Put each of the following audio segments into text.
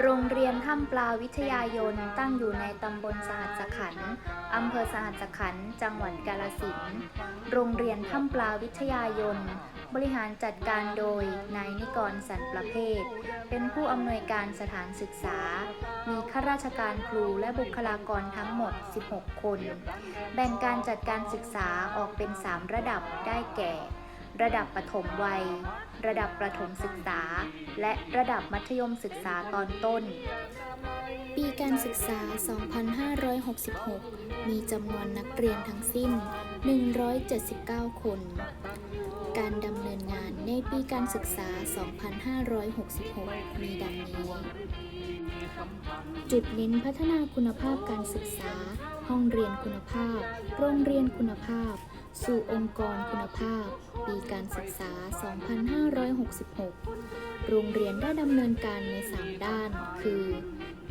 โรงเรียนถ้ำปลาวิทยายนตั้งอยู่ในตำบลสหัสขันธ์อำเภอสหัสขันธ์จังหวัดกาฬสินธุ์โรงเรียนถ้ำปลาวิทยายน บริหารจัดการโดยนายนิกรสันประเภท เป็นผู้อำนวยการสถานศึกษา มีข้าราชการครูและบุคลากรทั้งหมด 16 คน แบ่งการจัดการศึกษาออกเป็น 3 ระดับได้แก่ ระดับปฐมวัย ระดับประถมศึกษา และระดับมัธยมศึกษาตอนต้น ปีการศึกษา 2566 มีจำนวนนักเรียนทั้งสิ้น 179 คน การดำเนินงานในปีการศึกษา 2566 มีดังนี้ จุดเน้นพัฒนาคุณภาพการศึกษา ห้องเรียนคุณภาพ โรงเรียนคุณภาพ สู่องค์กรคุณภาพ ปีการศึกษา 2566 โรงเรียนได้ดำเนินการใน 3 ด้าน คือ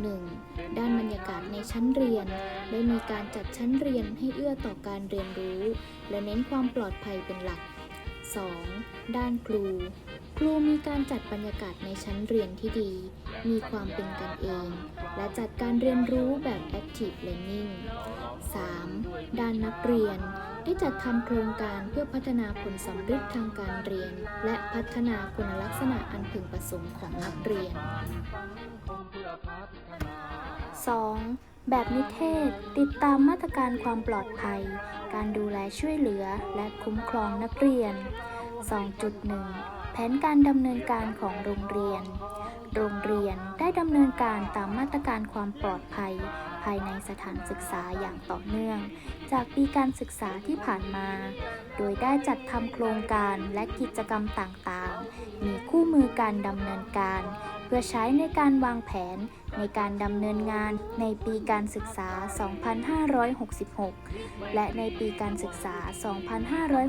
1. ด้านบรรยากาศในชั้นเรียน ได้มีการจัดชั้นเรียนให้เอื้อต่อการเรียนรู้ และเน้นความปลอดภัยเป็นหลัก 2. ด้านครู ครูมีการจัดบรรยากาศในชั้นเรียนที่ดี มีความเป็นกันเอง และจัดการเรียนรู้แบบ active learning ด้านนักเรียน ได้จัดทำโครงการเพื่อพัฒนาผลสำเร็จทางการเรียน และพัฒนาคุณลักษณะอันพึงประสงค์ของนักเรียน 2. แบบนิเทศ ติดตามมาตรการความปลอดภัย การดูแลช่วยเหลือ และคุ้มครองนักเรียน 2.1 แผนการดำเนินการของโรงเรียน โรงเรียนได้ดำเนินการตามมาตรการความปลอดภัย ภายในสถานศึกษาอย่างต่อเนื่อง จากปีการศึกษาที่ผ่านมา โดยได้จัดทำโครงการและกิจกรรมต่างๆ มีคู่มือการดำเนินการ เพื่อใช้ในการวางแผนในการดำเนินงานในปีการศึกษา 2566 และในปีการศึกษา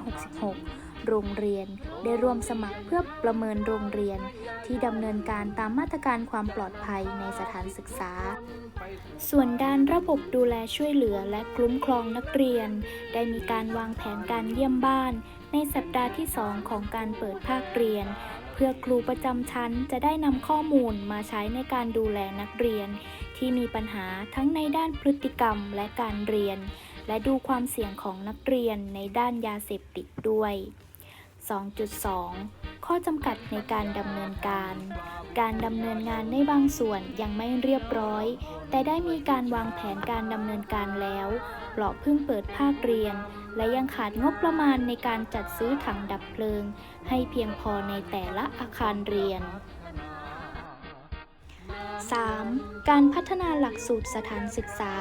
2566 โรงเรียน ได้ร่วมสมัครเพื่อประเมินโรงเรียน ที่ดำเนินการตามมาตรการความปลอดภัยในสถานศึกษา ส่วนด้านระบบดูแลช่วยเหลือและคุ้มครองนักเรียน ได้มีการวางแผนการเยี่ยมบ้าน ในสัปดาห์ที่ 2 ของการเปิดภาคเรียน เพื่อครูประจำชั้นจะได้นำข้อมูลมาใช้ในการดูแลนักเรียน ที่มีปัญหาทั้งในด้านพฤติกรรมและการเรียนและดูความเสี่ยงของนักเรียนในด้านยาเสพติดด้วย 2.2 ข้อจำกัดในการดำเนินการ การดำเนินงานในบางส่วนยังไม่เรียบร้อย แต่ได้มีการวางแผนการดำเนินการแล้วเพราะเพิ่งเปิดภาคเรียน และยังขาดงบประมาณในการจัดซื้อถังดับเพลิง ให้เพียงพอในแต่ละอาคารเรียน 3. การพัฒนาหลักสูตรสถานศึกษา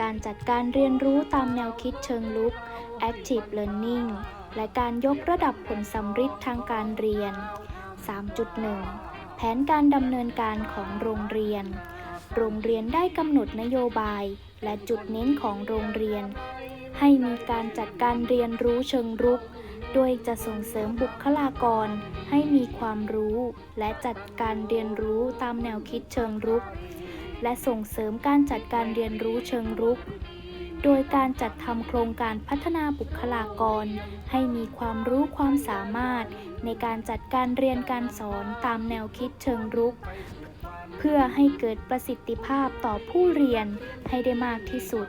การจัดการเรียนรู้ตามแนวคิดเชิงลุก Active Learning และการยกระดับผลสำฤทธิ์ทางการเรียน 3.1 แผนการดำเนินการของโรงเรียน โรงเรียนได้กำหนดนโยบาย และจุดเน้นของโรงเรียน ให้มีการจัดการเรียนรู้เชิงรุก โดยจะส่งเสริมบุคลากร ให้มีความรู้ และจัดการเรียนรู้ตามแนวคิดเชิงรุก และส่งเสริมการจัดการเรียนรู้เชิงรุก โดยการจัดทำโครงการพัฒนาบุคลากร ให้มีความรู้ความสามารถ ในการจัดการเรียนการสอนตามแนวคิดเชิงรุก เพื่อให้เกิดประสิทธิภาพต่อผู้เรียนให้ได้มากที่สุด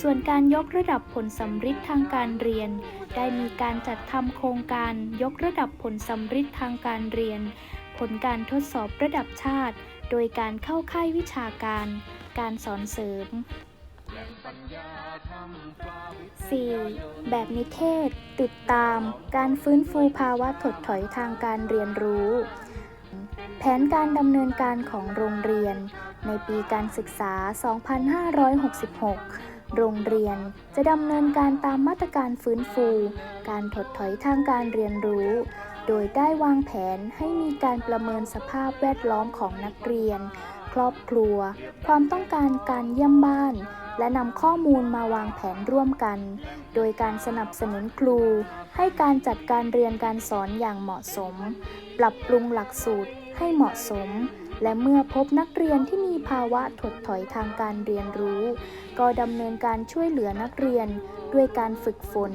ส่วนการยกระดับผลสำฤทธิ์ทางการเรียน ได้มีการจัดทำโครงการยกระดับผลสำฤทธิ์ทางการเรียน ผลการทดสอบระดับชาติ โดยการเข้าค่ายวิชาการ การสอนเสริม 4. แบบนิเทศ ติดตาม การฟื้นฟูภาวะถดถอยทางการเรียนรู้ แผนการดำเนินการของโรงเรียน ในปีการศึกษา 2566โรงเรียนจะดำเนินการตามมาตรการฟื้นฟู การถดถอยทางการเรียนรู้ โดยได้วางแผนให้มีการประเมินสภาพแวดล้อมของนักเรียน ครอบครัว ความต้องการการเยี่ยมบ้าน และนำข้อมูลมาวางแผนร่วมกัน โดยการสนับสนุนครู ให้การจัดการเรียนการสอนอย่างเหมาะสม ปรับปรุงหลักสูตรให้เหมาะสม และเมื่อพบนักเรียนที่มีภาวะถดถอยทางการเรียนรู้ ก็ดำเนินการช่วยเหลือนักเรียน ด้วยการฝึกฝน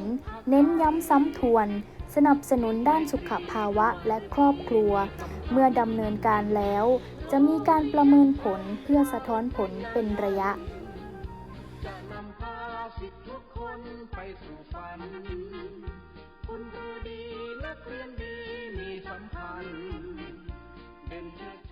เน้นย้ำซ้ำทวน สนับสนุนด้านสุขภาวะและครอบครัว เมื่อดำเนินการแล้ว จะมีการประเมินผลเพื่อสะท้อนผลเป็นระยะ ไปสู่ฝัน คุณครูดีนักเรียนดีมีสัมพันธ์เป็นชัด